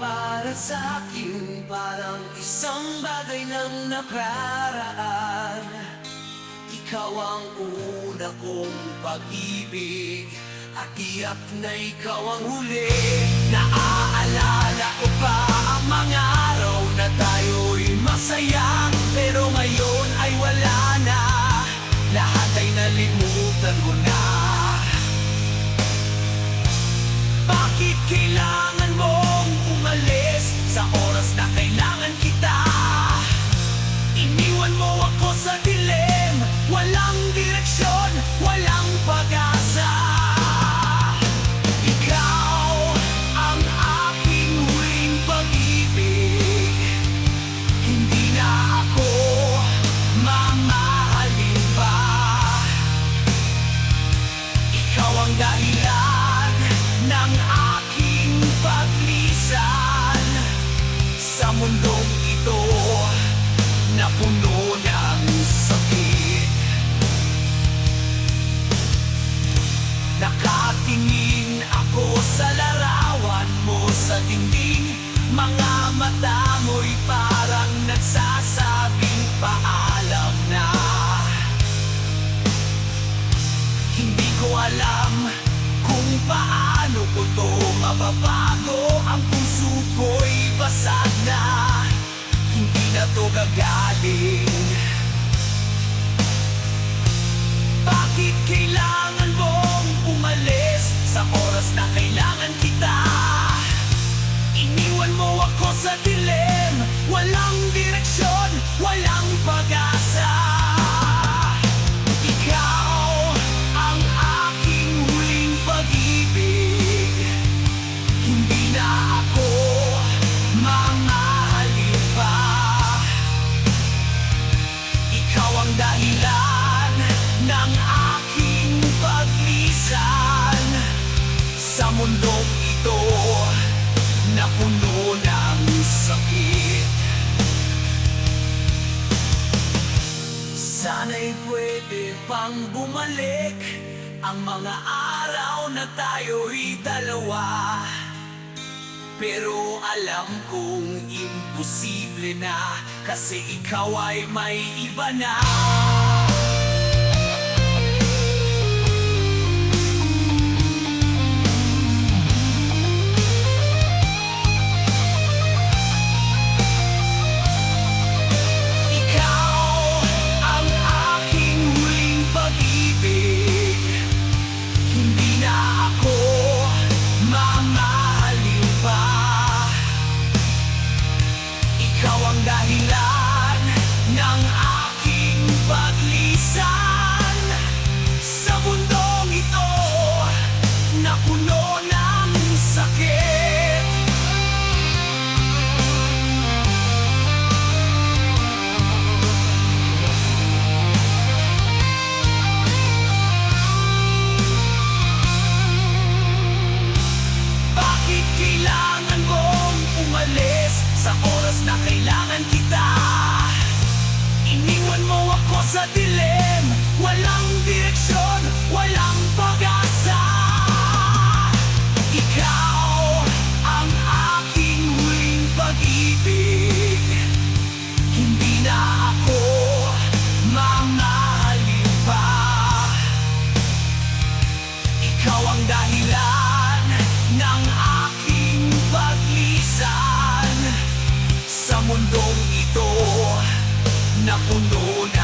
Para sa akin, parang isang bagay ng nakaraan. Ikaw ang una kong pag-ibig At tiyak na ikaw ang huli. Naaalala ko pa ang mga sa dilim Walang direksyon, walang pag-asa. Ikaw ang aking huling pag-ibig. Hindi na ako mamahalin pa. Ikaw ang dahilan ng aking paglisan. Sa mundong ito na puno survive. Ang mga araw na tayo'y dalawa. Pero alam kong imposible na Kasi ikaw ay may iba na sa dilim. Walang direksyon, walang pag-asa. Ikaw ang aking huling Hindi na ako mamahalin pa. Ikaw ang dahilan ng aking paglisan. Sa mundong ito na puno